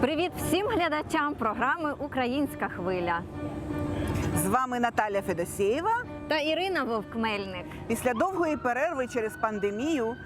Привіт всім глядачам програми Українська хвиля З вами Наталя Федосєєва. та Ірина Вовкмельник. Після довгої перерви через пандемію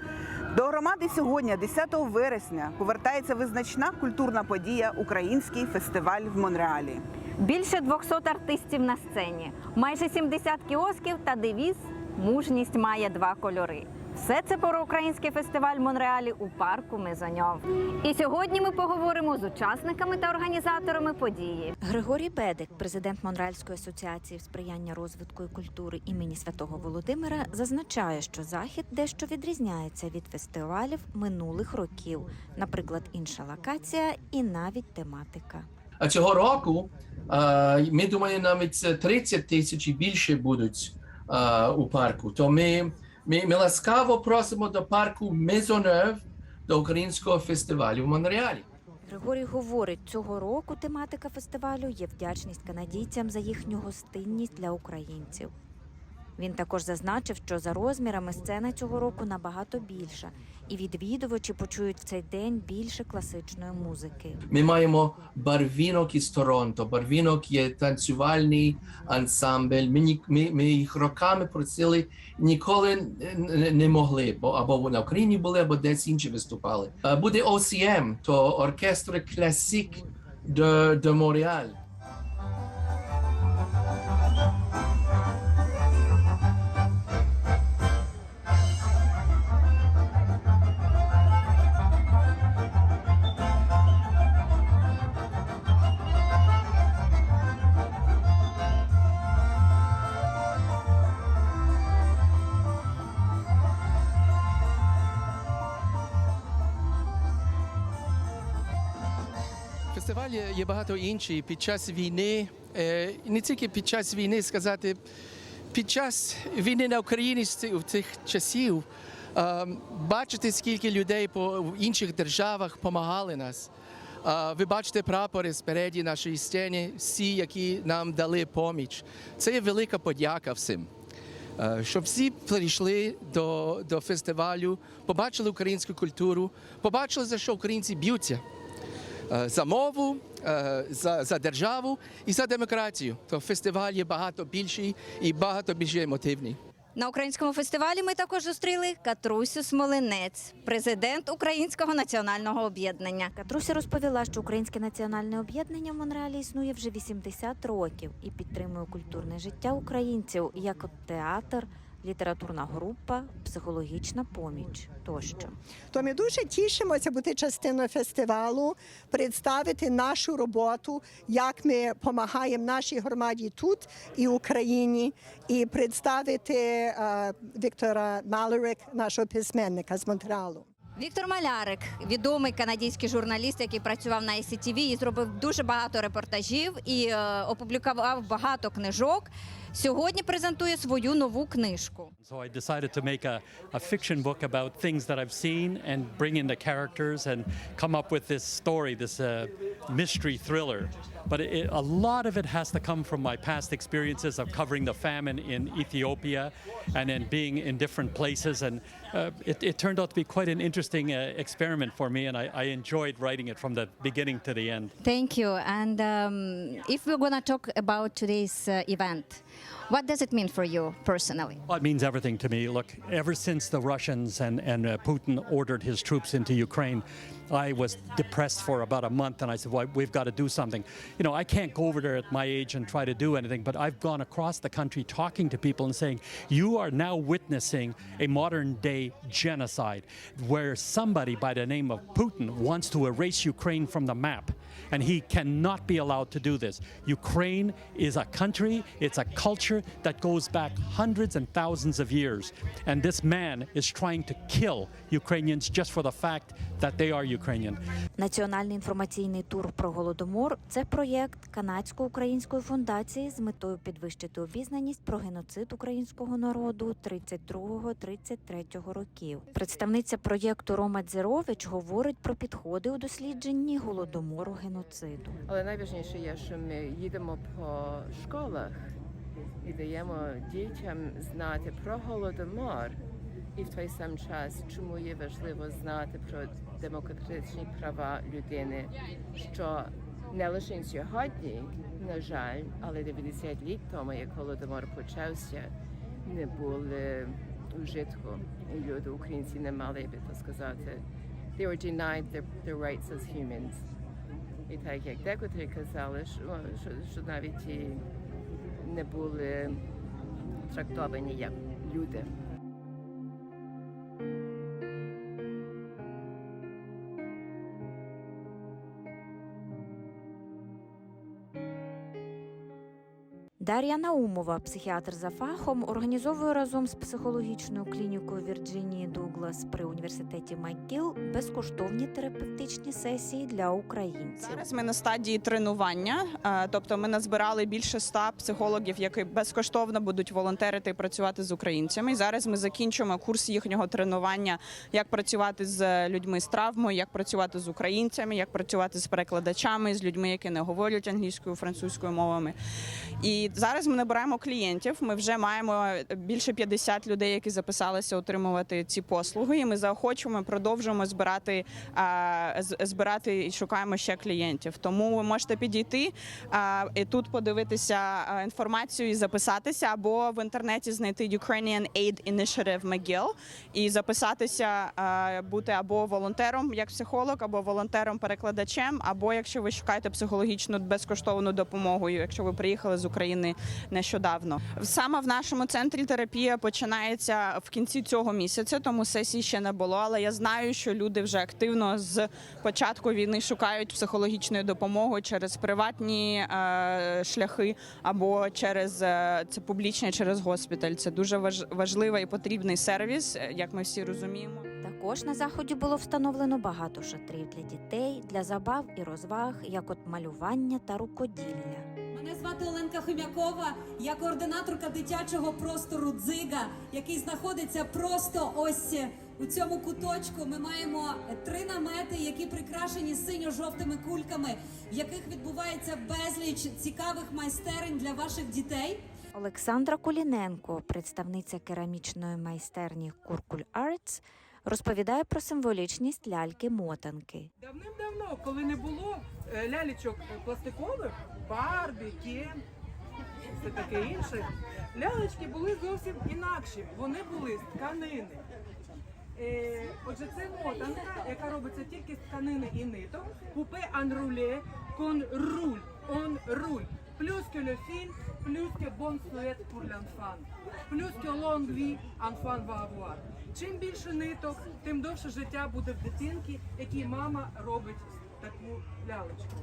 до громади сьогодні, 10 вересня, повертається визначна культурна подія Український фестиваль в Монреалі. Більше 200 артистів на сцені, майже 70 кіосків та девіз Мужність має два кольори. Все це про український фестиваль в Монреалі у парку Мезоньов. І сьогодні ми поговоримо з учасниками та організаторами події. Григорій Бедик, президент Монреальської асоціації сприяння розвитку і культури імені Святого Володимира, зазначає, що захід дещо відрізняється від фестивалів минулих років, наприклад, інша локація і навіть тематика. А цього року е, ми думаємо, навіть це 30 тисяч і більше будуть е, у парку. То ми, ми, ласкаво просимо до парку Мезонев до українського фестивалю в Монреалі. Григорій говорить, цього року тематика фестивалю є вдячність канадійцям за їхню гостинність для українців. Він також зазначив, що за розмірами сцена цього року набагато більша, і відвідувачі почують в цей день більше класичної музики. Ми маємо барвінок із Торонто. Барвінок є танцювальний ансамбль. Ми, ми, ми їх роками просили, ніколи не, могли, бо або на Україні були, або десь інші виступали. Е, Буде OCM, то оркестр класик de Montréal. Фестиваль є- багато інший під час війни, е, не тільки під час війни сказати, під час війни на Україні в цих часів е, бачити, скільки людей по в інших державах допомагали нас. Е, Ви бачите прапори спереді нашої стіни, всі, які нам дали поміч. Це є велика подяка всім. Щоб всі прийшли до, до фестивалю, побачили українську культуру, побачили, за що українці б'ються за мову, е, за, за державу і за демократію. То фестиваль є багато більший і багато більш емотивний. На українському фестивалі ми також зустріли Катрусю Смолинець, президент Українського національного об'єднання. Катруся розповіла, що Українське національне об'єднання в Монреалі існує вже 80 років і підтримує культурне життя українців як театр, літературна група, психологічна поміч тощо. То ми дуже тішимося бути частиною фестивалу, представити нашу роботу, як ми допомагаємо нашій громаді тут і Україні, і представити е, Віктора Малерик, нашого письменника з Монреалу. Віктор Малярик, відомий канадський журналіст, який працював на ICTV і зробив дуже багато репортажів і е, опублікував багато книжок. Сьогодні презентує свою нову книжку. So I decided to make a, a fiction book about things that I've seen and bring in the characters and come up with this story, this uh, mystery thriller. But it, a lot of it has to come from my past experiences of covering the famine in Ethiopia and then being in different places. And uh, it, it turned out to be quite an interesting uh, experiment for me, and I, I enjoyed writing it from the beginning to the end. Thank you. And um, if we're gonna talk about today's uh, event, what does it mean for you personally? Well, it means everything to me. Look, ever since the Russians and, and uh, Putin ordered his troops into Ukraine, I was depressed for about a month and I said, well, we've got to do something. You know, I can't go over there at my age and try to do anything, but I've gone across the country talking to people and saying, you are now witnessing a modern day genocide where somebody by the name of Putin wants to erase Ukraine from the map. And he cannot be allowed to do this. Ukraine is a country, it's a culture that goes back hundreds and thousands of years. And this man is trying to kill Ukrainians just for the fact that they are Ukrainian. Національний інформаційний тур про голодомор це проєкт канадсько-української фундації з метою підвищити обізнаність про геноцид українського народу 32-33 років. Представниця проєкту Рома Дзерович говорить про підходи у дослідженні голодомору геноциду. Але найважливіше є, що ми їдемо по школах і даємо дітям знати про голодомор і в той сам час, чому є важливо знати про демократичні права людини, що не лише сьогодні, на жаль, але 90 літ тому, як голодомор почався, не були вжитку. І люди, українці, не мали би то сказати. They were denied their, their rights as humans. І так як декотрі казали, що, що, що навіть і не були трактовані як люди. Дар'я Наумова, психіатр за фахом, організовує разом з психологічною клінікою Вірджинії Дуглас при університеті МакГіл безкоштовні терапевтичні сесії для українців. Зараз ми на стадії тренування, е, тобто ми назбирали більше ста психологів, які безкоштовно будуть волонтерити і працювати з українцями. Зараз ми закінчуємо курс їхнього тренування, як працювати з людьми з травмою, як працювати з українцями, як працювати з перекладачами, з людьми, які не говорять англійською, французькою мовами. І зараз ми набираємо клієнтів. Ми вже маємо більше 50 людей, які записалися отримувати ці послуги. І ми заохочуємо, продовжуємо збирати, збирати і шукаємо ще клієнтів. Тому ви можете підійти і тут подивитися інформацію і записатися, або в інтернеті знайти Ukrainian Aid Initiative McGill і записатися, бути або волонтером як психолог, або волонтером-перекладачем, або якщо ви шукаєте психологічну безкоштовну допомогу, якщо ви приїхали з України нещодавно. Саме в нашому центрі терапія починається в кінці цього місяця, тому сесії ще не було. Але я знаю, що люди вже активно з початку війни шукають психологічної допомоги через приватні е, шляхи або через е, це публічне через госпіталь. Це дуже важ, важливий і потрібний сервіс, е, як ми всі розуміємо. Також на заході було встановлено багато шатрів для дітей, для забав і розваг, як от малювання та рукоділля. Мене звати Оленка Хомякова. Я координаторка дитячого простору Дзига, який знаходиться просто ось у цьому куточку. Ми маємо три намети, які прикрашені синьо-жовтими кульками, в яких відбувається безліч цікавих майстерень для ваших дітей. Олександра Куліненко, представниця керамічної майстерні Куркуль Артс, розповідає про символічність ляльки-мотанки. Давним-давно, коли не було е, лялечок е, пластикових, Барбі, Кен, все таке інше, лялечки були зовсім інакші. Вони були з тканини. Е, отже, це мотанка, яка робиться тільки з тканини і ниток. Купе анруле кон руль, он руль. Plus que le fil, plus que bonne souhaite pour l'enfant. Plus que longue vie enfant. Чим більше ниток, тим довше життя буде в дитинки, якій мама робить таку лялечку.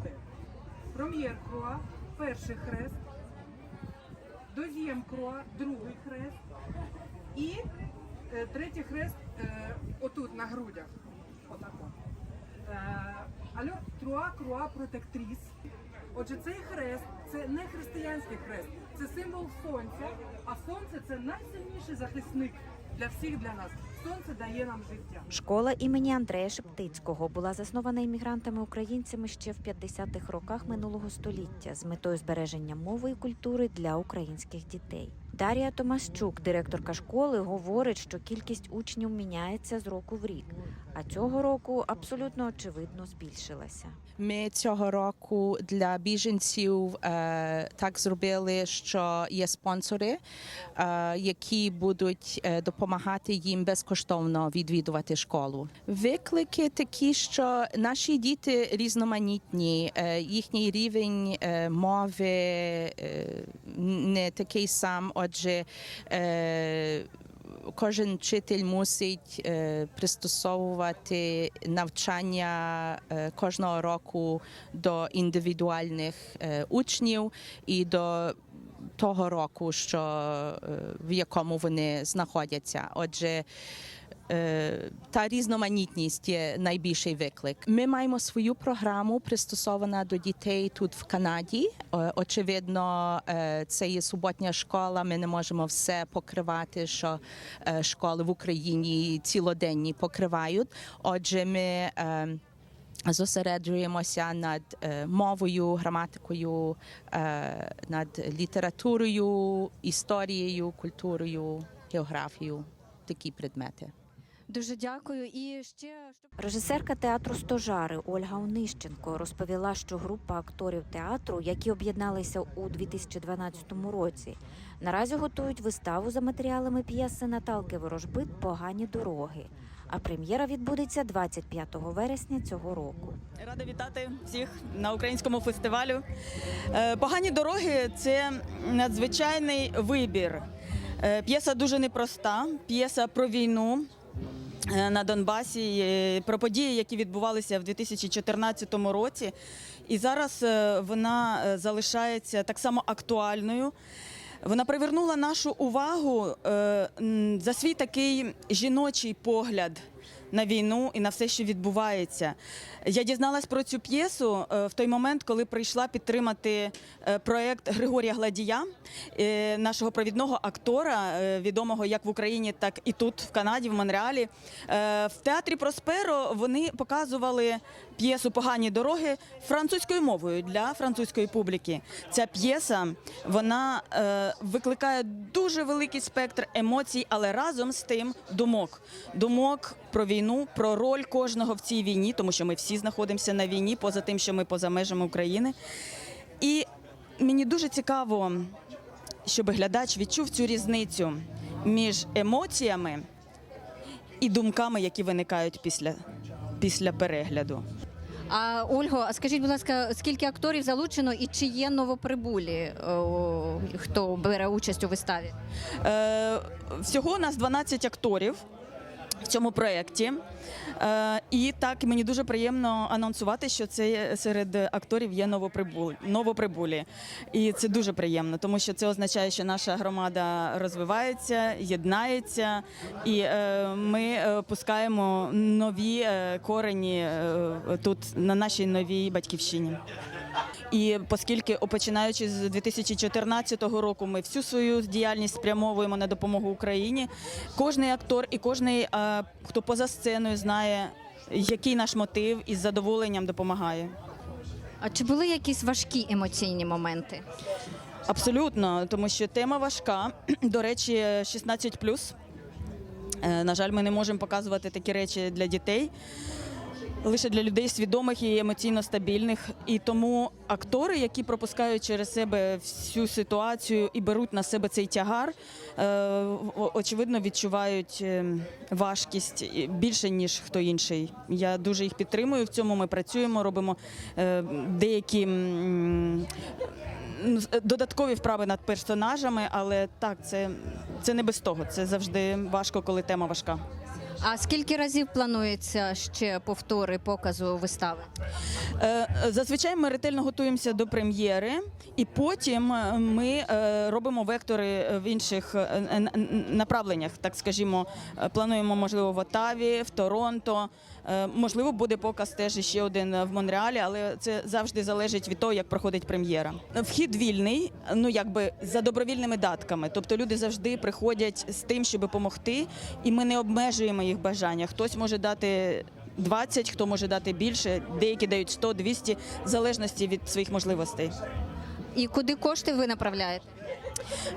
Пром'єр круа, перший хрест, дозієм круа, другий хрест і е, третій хрест е, отут на грудях. Отако. Е, Альор труа круа протектріс. Отже, цей хрест це не християнський хрест, це символ сонця, а сонце це найсильніший захисник для всіх для нас. Сонце дає нам життя. Школа імені Андрея Шептицького була заснована іммігрантами-українцями ще в 50-х роках минулого століття з метою збереження мови і культури для українських дітей. Дар'я Томашчук, директорка школи, говорить, що кількість учнів міняється з року в рік, а цього року абсолютно очевидно збільшилася. Ми цього року для біженців е, так зробили, що є спонсори, е, які будуть е, допомагати їм безкоштовно відвідувати школу. Виклики такі, що наші діти різноманітні, їхній рівень мови не такий сам. Отже, е, кожен вчитель мусить е, пристосовувати навчання е, кожного року до індивідуальних учнів і до того року, що в якому вони знаходяться. Отже. Е, Та різноманітність є найбільший виклик. Ми маємо свою програму пристосована до дітей тут в Канаді. Е, Очевидно, е, це є суботня школа. Ми не можемо все покривати, що школи в Україні цілоденні покривають. Отже, ми зосереджуємося над мовою, граматикою, над літературою, історією, культурою, географією. такі предмети. Дуже дякую. І ще Режисерка театру Стожари Ольга Онищенко розповіла, що група акторів театру, які об'єдналися у 2012 році, наразі готують виставу за матеріалами п'єси Наталки Ворожбит Погані дороги. А прем'єра відбудеться 25 вересня цього року. Рада вітати всіх на українському фестивалю. Е, Погані дороги це надзвичайний вибір. Е, П'єса дуже непроста. П'єса про війну на Донбасі, е, про події, які відбувалися в 2014 році. І зараз е, вона е, залишається так само актуальною. Вона привернула нашу увагу е, за свій такий жіночий погляд на війну і на все, що відбувається. Я дізналась про цю п'єсу е, в той момент, коли прийшла підтримати е, проект Григорія Гладія, е, нашого провідного актора, відомого як в Україні, так і тут, в Канаді, в Монреалі. В театрі Просперо вони показували п'єсу Погані дороги французькою мовою для французької публіки. Ця п'єса вона е, викликає дуже великий спектр емоцій, але разом з тим думок. Думок про війну, про роль кожного в цій війні, тому що ми всі знаходимося на війні, поза тим, що ми поза межами України. І мені дуже цікаво, щоб глядач відчув цю різницю між емоціями і думками, які виникають після, після перегляду. А Ольго, а скажіть, будь ласка, скільки акторів залучено і чи є новоприбулі, хто бере участь у виставі? Е, всього у нас 12 акторів в цьому проєкті. Е, і так мені дуже приємно анонсувати, що це серед акторів є новоприбулі, новоприбулі. І це дуже приємно, тому що це означає, що наша громада розвивається, єднається, і е, ми е, пускаємо нові корені тут на нашій новій батьківщині. І оскільки, починаючи з 2014 року, ми всю свою діяльність спрямовуємо на допомогу Україні. Кожний актор і кожний, е, хто поза сценою, знає, який наш мотив, і з задоволенням допомагає. А чи були якісь важкі емоційні моменти? Абсолютно, тому що тема важка. До речі, 16+. Е, На жаль, ми не можемо показувати такі речі для дітей. Лише для людей свідомих і емоційно стабільних. І тому актори, які пропускають через себе всю ситуацію і беруть на себе цей тягар, е, очевидно відчувають е, важкість більше, ніж хто інший. Я дуже їх підтримую в цьому. Ми працюємо, робимо е, деякі. додаткові вправи над персонажами, але так, це, це не без того. Це завжди важко, коли тема важка. А скільки разів планується ще повтори показу вистави? Е, Зазвичай ми ретельно готуємося до прем'єри, і потім е, ми е, робимо вектори в інших направленнях. Так скажімо, плануємо, можливо, в Отаві, в Торонто. Е, Можливо, буде показ теж ще один в Монреалі, але це завжди залежить від того, як проходить прем'єра. Вхід вільний, ну якби за добровільними датками. Тобто люди завжди приходять з тим, щоб допомогти, і ми не обмежуємо їх бажання. Хтось може дати 20, хто може дати більше, деякі дають 100, 200, в залежності від своїх можливостей. І куди кошти ви направляєте?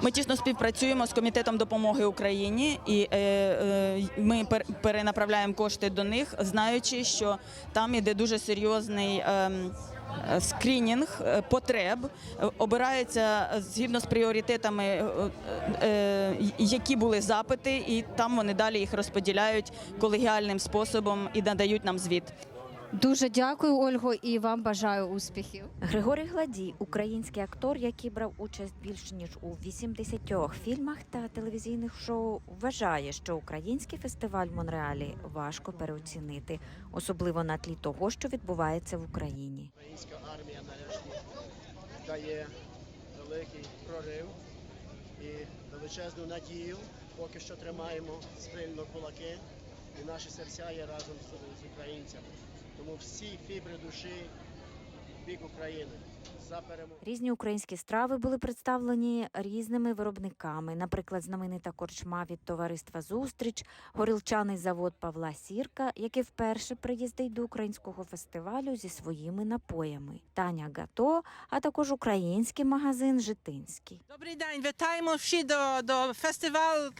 Ми тісно співпрацюємо з комітетом допомоги Україні, і е, е, ми пер- перенаправляємо кошти до них, знаючи, що там іде дуже серйозний. ем, е, Скринінг е, потреб обирається згідно з пріоритетами, е, е, які були запити, і там вони далі їх розподіляють колегіальним способом і надають нам звіт. Дуже дякую, Ольго, і вам бажаю успіхів. Григорій Гладій, український актор, який брав участь більше ніж у 80 фільмах та телевізійних шоу, вважає, що український фестиваль в Монреалі важко переоцінити, особливо на тлі того, що відбувається в Україні. Українська армія нарешті дає великий прорив і величезну надію. Поки що тримаємо спільно кулаки, і наші серця є разом з, з українцями. Тому всі фібри душі в бік України за перемогу. Різні українські страви були представлені різними виробниками. Наприклад, знаменита корчма від товариства Зустріч, горілчаний завод Павла Сірка, який вперше приїздить до українського фестивалю зі своїми напоями. Таня Гато, а також український магазин Житинський. Добрий день, вітаємо всі до, до фестивалю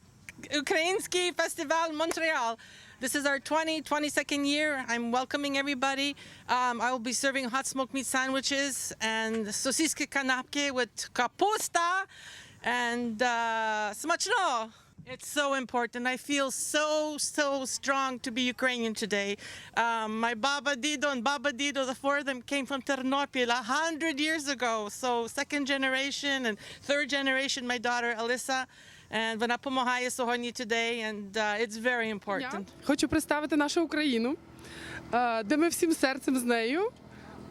Ukrainsky Festival Montreal. This is our 20, 22nd year. I'm welcoming everybody. Um, I will be serving hot smoked meat sandwiches and sosiski kanapke with kapusta and uh. It's so important. I feel so, so strong to be Ukrainian today. Um, my Baba Dido and Baba Dido, the four of them came from Ternopil a hundred years ago. So second generation and third generation, my daughter Alyssa. And вона допомагає сьогодні today, and uh, it's very important. Хочу представити нашу Україну, е, де ми всім серцем з нею.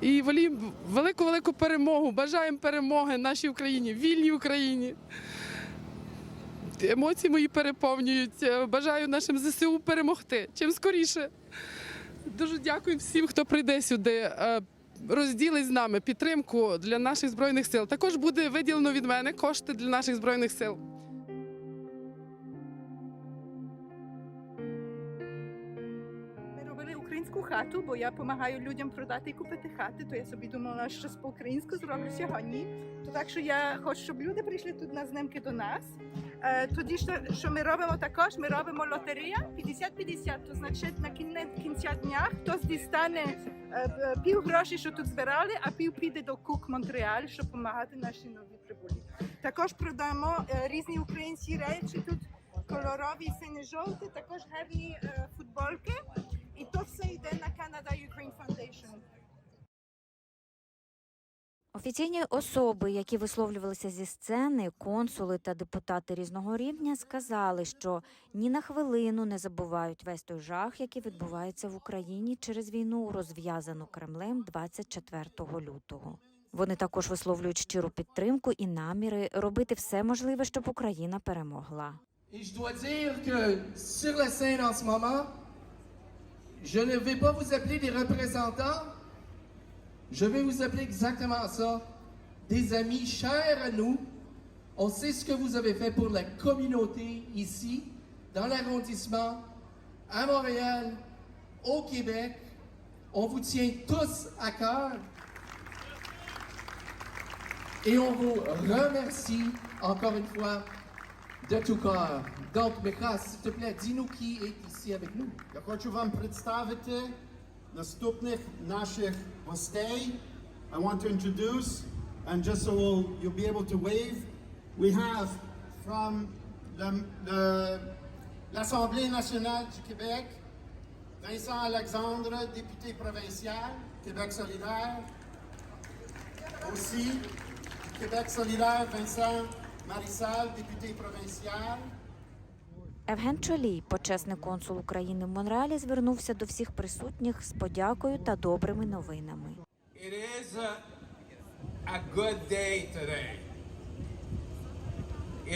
І воліємо велику-велику перемогу. Бажаємо перемоги нашій Україні, вільній Україні. Емоції мої переповнюють. Е, Бажаю нашим ЗСУ перемогти. Чим скоріше. Дуже дякую всім, хто прийде сюди. е, Розділить з нами підтримку для наших збройних сил. Також буде виділено від мене кошти для наших збройних сил. Хату, бо я допомагаю людям продати і купити хати. То я собі думала, що по-українську зроблю сьогодні. То так що я хочу, щоб люди прийшли тут на знимки до нас. Е, тоді що, ми робимо також, ми робимо лотерея 50-50. То значить на кінця дня хтось дістане е, е, пів грошей, що тут збирали, а пів піде до Кук Монреаль, щоб допомагати нашій новій прибулі. Також продаємо різні українські речі тут. Кольорові сині-жовті, також гарні футболки. І то все йде на Canada Ukraine Foundation. Офіційні особи, які висловлювалися зі сцени, консули та депутати різного рівня, сказали, що ні на хвилину не забувають весь той жах, який відбувається в Україні через війну, розв'язану Кремлем 24 лютого. Вони також висловлюють щиру підтримку і наміри робити все можливе, щоб Україна перемогла. Je ne vais pas vous appeler des représentants, je vais vous appeler exactement ça, des amis chers à nous. On sait ce que vous avez fait pour la communauté ici, dans l'arrondissement, à Montréal, au Québec. On vous tient tous à cœur. Et on vous remercie encore une fois de tout cœur. Donc, Mika, s'il te plaît, dis-nous qui est ici avec nous. Я хочу вам представити наступних наших гостей. I want to introduce, and just so you'll be able to wave, we have from the- the- l'Assemblée nationale du Québec, Vincent Alexandre, député provincial, Québec solidaire. Aussi, Québec solidaire, Vincent Marissal, député provincial. Евген Чолій, почесний консул України в Монреалі, звернувся до всіх присутніх з подякою та добрими новинами. It is a, a good day today.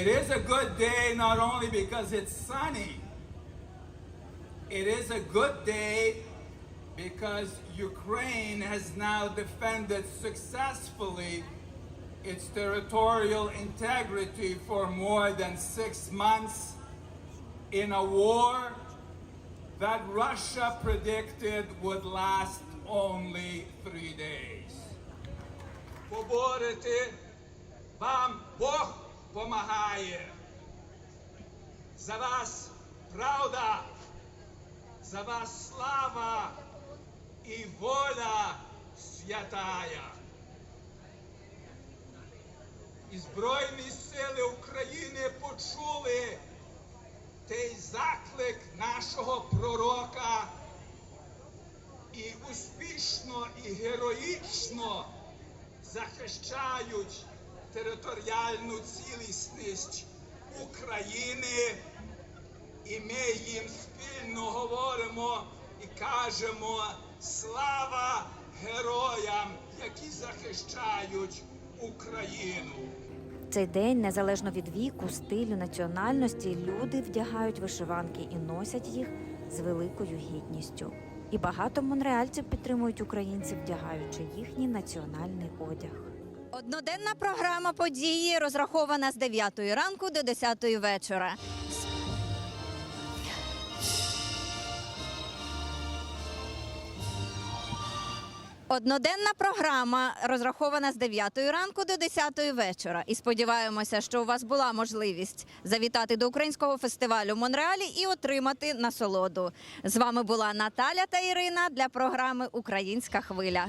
It is a good day not only because it's sunny, it is a good day because Ukraine has now defended successfully its territorial integrity for more than six months in a war that Russia predicted would last only three days. Поборити вам Бог помагає. За вас правда, за вас слава і воля святая. І Збройні сили України почули той заклик нашого пророка і успішно і героїчно захищають територіальну цілісність України, і ми їм спільно говоримо і кажемо слава героям, які захищають Україну. Цей день, незалежно від віку, стилю, національності, люди вдягають вишиванки і носять їх з великою гідністю. І багато монреальців підтримують українців, вдягаючи їхній національний одяг. Одноденна програма події розрахована з 9 ранку до 10 вечора. Одноденна програма розрахована з 9 ранку до 10 вечора. І сподіваємося, що у вас була можливість завітати до українського фестивалю Монреалі і отримати насолоду. З вами була Наталя та Ірина для програми Українська хвиля.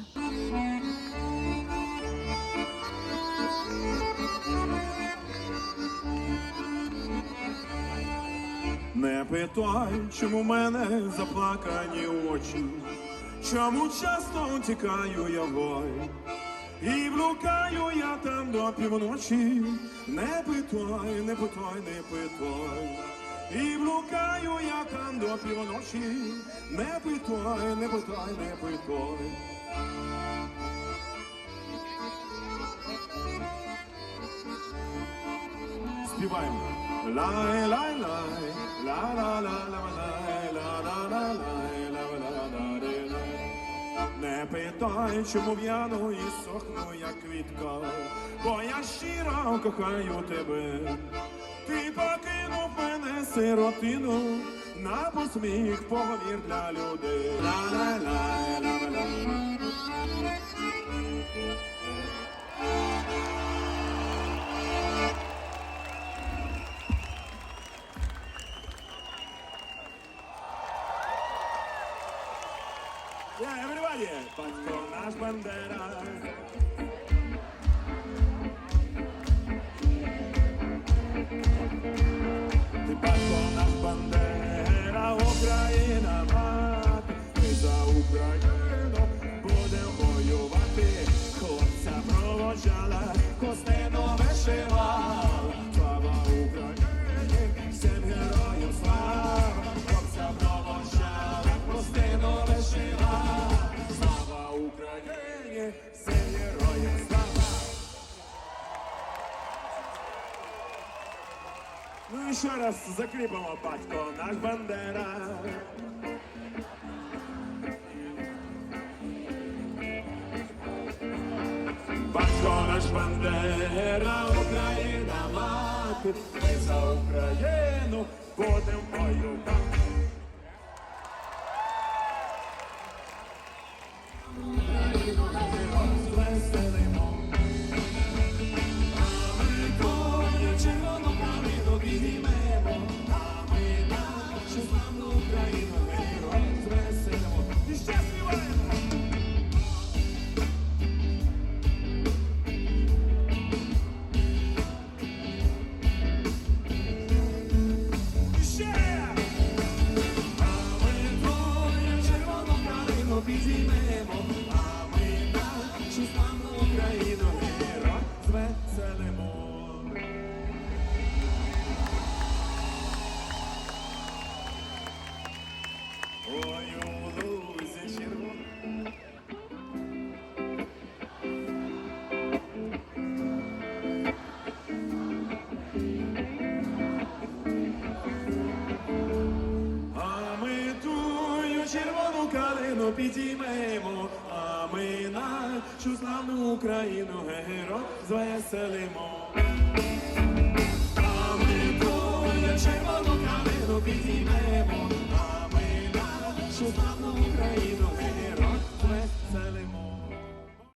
Не питай, чому в мене заплакані очі, чому часто тікаю я в бой, і блукаю я там до півночі. Не питай, не питай, не питай, і блукаю я там до півночі. Не питай, не питай, не питай. Співаємо. Лай, лай, лай, ла ла ла ла лай, ла ла ла лай, Не питай, чому в'яну і сохну, як квітка, бо я щиро кохаю тебе. Ти покинув мене сиротину, на посміх поговір для людей. Ла-ла-лай, Yeah, everybody! Батько наш Бандера. Ти батько наш Бандера, Україна мати. Ми за Україну будемо воювати. Хлопця проводжала, костено вишивала. І ще раз закріпимо батько наш Бандера. Батько наш Бандера, Україна мати, ми за Україну будемо воювати. Підіймемо, а ми нашу славну Україну геро звеселимо.